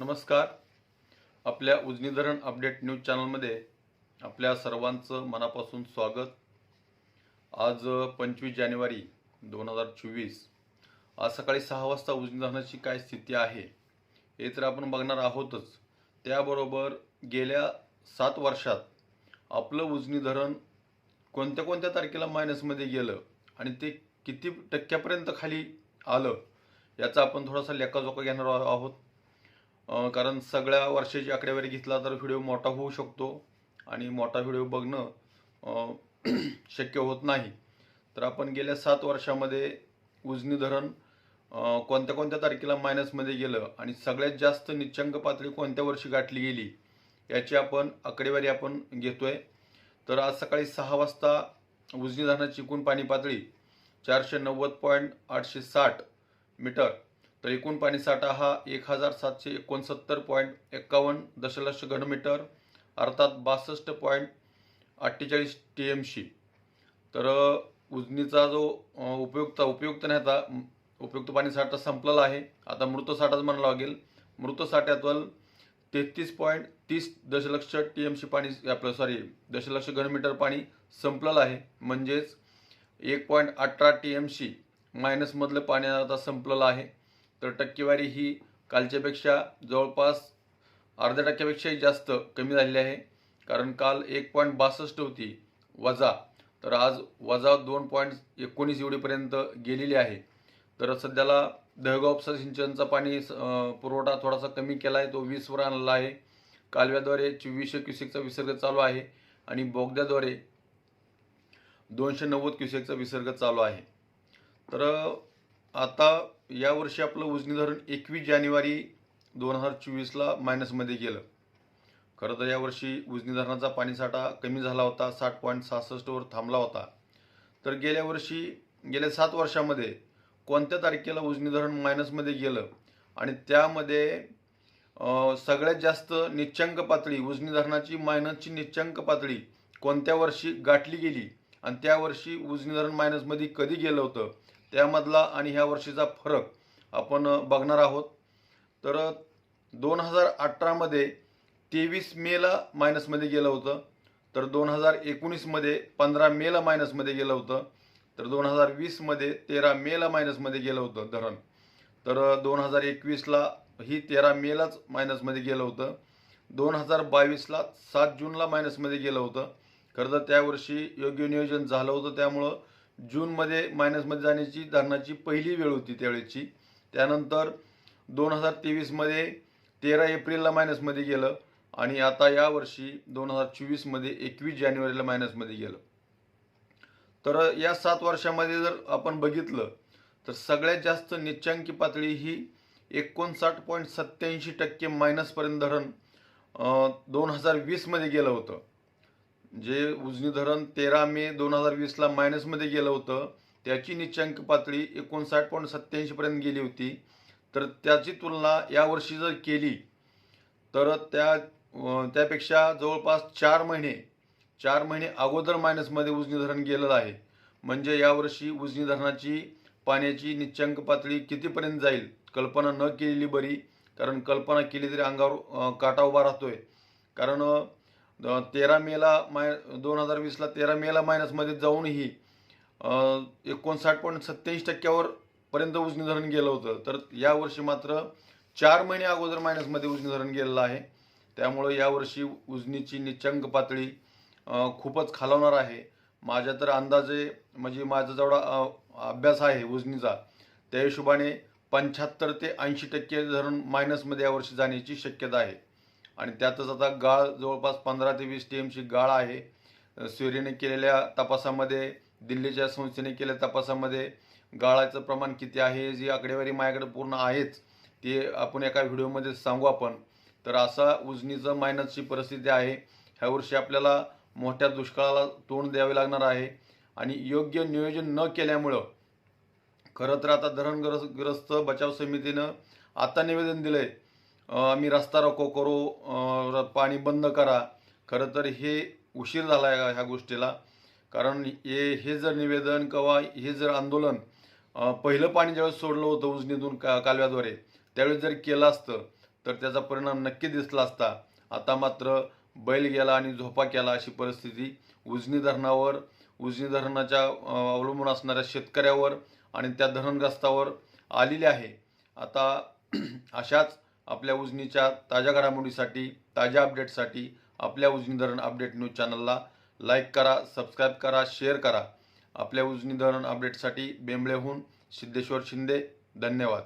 नमस्कार. आपल्या उजनी धरण अपडेट न्यूज चॅनलमध्ये आपल्या सर्वांचं मनापासून स्वागत. आज पंचवीस जानेवारी दोन हजार चोवीस. आज सकाळी सहा वाजता उजनी धरणाची काय स्थिती आहे हे तर आपण बघणार आहोतच. त्याबरोबर गेल्या सात वर्षात आपलं उजनी धरण कोणत्या कोणत्या तारखेला मायनसमध्ये गेलं आणि ते किती टक्क्यापर्यंत खाली आलं याचा आपण थोडासा लेखाजोखा घेणार आहोत. कारण सगळ्या वर्षाची आकडेवारी घेतला तर व्हिडिओ मोठा होऊ शकतो आणि मोठा व्हिडिओ बघणं शक्य होत नाही. तर आपण गेल्या सात वर्षामध्ये उजनी धरण कोणत्या कोणत्या तारखेला मायनसमध्ये गेलं आणि सगळ्यात जास्त निच्चंक पातळी कोणत्या वर्षी गाठली गेली याची आपण आकडेवारी आपण घेतोय. तर आज सकाळी सहा वाजता उजनी धरणाची एकूण पाणी पातळी चारशे नव्वद पॉईंट आठशे साठ मीटर तर एकूण पाणी साठा हा एक हजार सातशे एकोणसत्तर पॉईंट एक्कावन्न दशलक्ष घनमीटर अर्थात बासष्ट पॉईंट अठ्ठेचाळीस टी एम सी तर उजनीचा जो उपयुक्त उपयुक्त नाही आता उपयुक्त पाणी साठा संपलेला आहे. आता मृत साठाच म्हणावं लागेल. मृतसाठ्यातल तेहतीस पॉईंट तीस दशलक्ष टी एम सी पाणी आपलं सॉरी दशलक्ष घनमीटर पाणी संपलेलं आहे. म्हणजेच एक पॉईंट अठरा टी एम सी मायनसमधलं पाणी आता संपलेलं आहे. तर टक्केवारी ही कालच्यापेक्षा जवळपास अर्ध्या टक्क्यापेक्षाही जास्त कमी झालेली आहे. कारण काल एक पॉईंट बासष्ट होती वजा. तर आज वजा दोन पॉईंट एकोणीस एवढीपर्यंत गेलेली आहे. तर सध्याला दहगाव उपसा सिंचनचा पाणी पुरवठा थोडासा कमी केला आहे तो वीसवर आणला आहे. कालव्याद्वारे चोवीसशे क्युसेकचा विसर्ग चालू आहे आणि बोगद्याद्वारे दोनशे नव्वद क्युसेकचा विसर्ग चालू आहे. तर आता यावर्षी आपलं उजनी धरण एकवीस जानेवारी दोन हजार चोवीसला मायनसमध्ये गेलं. खरं तर यावर्षी उजनी धरणाचा पाणीसाठा कमी झाला होता साठ पॉईंट सहासष्टवर थांबला होता. तर गेल्या वर्षी गेल्या सात वर्षामध्ये कोणत्या तारखेला उजनी धरण मायनसमध्ये गेलं? आणि त्यामध्ये सगळ्यात जास्त निच्चंक पातळी उजनी धरणाची मायनसची निच्चंक पातळी कोणत्या वर्षी गाठली गेली? आणि त्या वर्षी उजनी धरण मायनसमध्ये कधी गेलं होतं? त्यामधला आणि ह्या वर्षीचा फरक आपण बघणार आहोत. तर दोन हजार अठरामध्ये तेवीस मेला मायनसमध्ये गेलं होतं. तर दोन हजार एकोणीसमध्ये पंधरा मेला मायनसमध्ये गेलं होतं. तर दोन हजार वीसमध्ये तेरा मेला मायनसमध्ये गेलं होतं धरण. तर दोन हजार एकवीसला ही तेरा मेलाच मायनसमध्ये गेलं होतं. दोन हजार बावीसला सात जूनला मायनसमध्ये गेलं होतं. खरं तर त्यावर्षी योग्य नियोजन झालं होतं त्यामुळं जूनमध्ये मायनसमध्ये जाण्याची धरणाची पहिली वेळ होती त्यावेळेची. त्यानंतर दोन हजार तेवीसमध्ये तेरा एप्रिलला मायनसमध्ये गेलं आणि आता यावर्षी दोन हजार चोवीसमध्ये एकवीस जानेवारीला मायनसमध्ये गेलं. तर या सात वर्षामध्ये जर आपण बघितलं तर सगळ्यात जास्त निच्चांकी पातळी ही एकोणसाठ पॉईंट सत्याऐंशी टक्के मायनसपर्यंत धरण दोन हजार वीसमध्ये गेलं होतं. जे उजनी धरण तेरा मे दोन हजार वीसला मायनसमध्ये गेलं होतं त्याची निच्चांक पातळी एकोणसाठ पॉईंट सत्याऐंशीपर्यंत गेली होती. तर त्याची तुलना यावर्षी जर केली तर त्या त्यापेक्षा जवळपास चार महिने चार महिने अगोदर मायनसमध्ये उजनी धरण गेलेलं आहे. म्हणजे यावर्षी उजनी धरणाची पाण्याची निच्चांक पातळी कितीपर्यंत जाईल कल्पना न केलेली बरी कारण कल्पना केली तरी अंगावर काटा उभा राहतोय. कारण तेरा मेला माय दोन हजार वीसला तेरा मेला मायनसमध्ये जाऊनही एकोणसाठ पॉईंट सत्याऐंशी टक्क्यावर पर्यंत उजनी धरण गेलं होतं. तर यावर्षी मात्र चार महिने अगोदर मायनसमध्ये उजनी धरण गेलेलं आहे. त्यामुळं यावर्षी उजनीची निचंक पातळी खूपच खालावणार आहे. माझ्या तर अंदाजे म्हणजे माझा जेवढा अभ्यास आहे उजनीचा त्या हिशोबाने पंच्याहत्तर ते ऐंशी टक्के धरण मायनसमध्ये यावर्षी जाण्याची शक्यता आहे. आणि त्यातच आता गाळ जवळपास पंधरा ते वीस टी एमची गाळ आहे. स्वेरीने केलेल्या तपासामध्ये दिल्लीच्या संस्थेने केलेल्या तपासामध्ये गाळाचं प्रमाण किती आहे जी आकडेवारी माझ्याकडे पूर्ण आहेच ते आपण एका व्हिडिओमध्ये सांगू आपण. तर असा उजनीचं मायनसची परिस्थिती आहे. ह्या वर्षी आपल्याला मोठ्या दुष्काळाला तोंड द्यावे लागणार आहे. आणि योग्य नियोजन न केल्यामुळं खरं तर आता धरणग्रस्त ग्रस्त बचाव समितीनं आता निवेदन दिलं आहे आम्ही रस्ता रोको करू र- पाणी बंद करा. खरं तर हे उशीर झाला आहे ह्या गोष्टीला. कारण हे हे जर निवेदन किंवा हे जर आंदोलन पहिलं पाणी ज्यावेळेस सोडलं होतं उजनीतून का कालव्याद्वारे त्यावेळेस जर केलं असतं तर त्याचा परिणाम नक्की दिसला असता. आता मात्र बैल गेला आणि झोपा केला अशी परिस्थिती. उजनी धरणावर उजनी धरणाच्या अवलंबून असणाऱ्या शेतकऱ्यावर आणि त्या धरणग्रस्तावर आलेली आहे. आता अशाच आपल्या उजनीच्या ताज्या घडामोडीसाठी ताज्या अपडेटसाठी आपल्या उजनी धरण अपडेट न्यूज चॅनलला लाईक करा सबस्क्राईब करा शेअर करा. आपल्या उजनी धरण अपडेटसाठी बेंबळेहून सिद्धेश्वर शिंदे. धन्यवाद.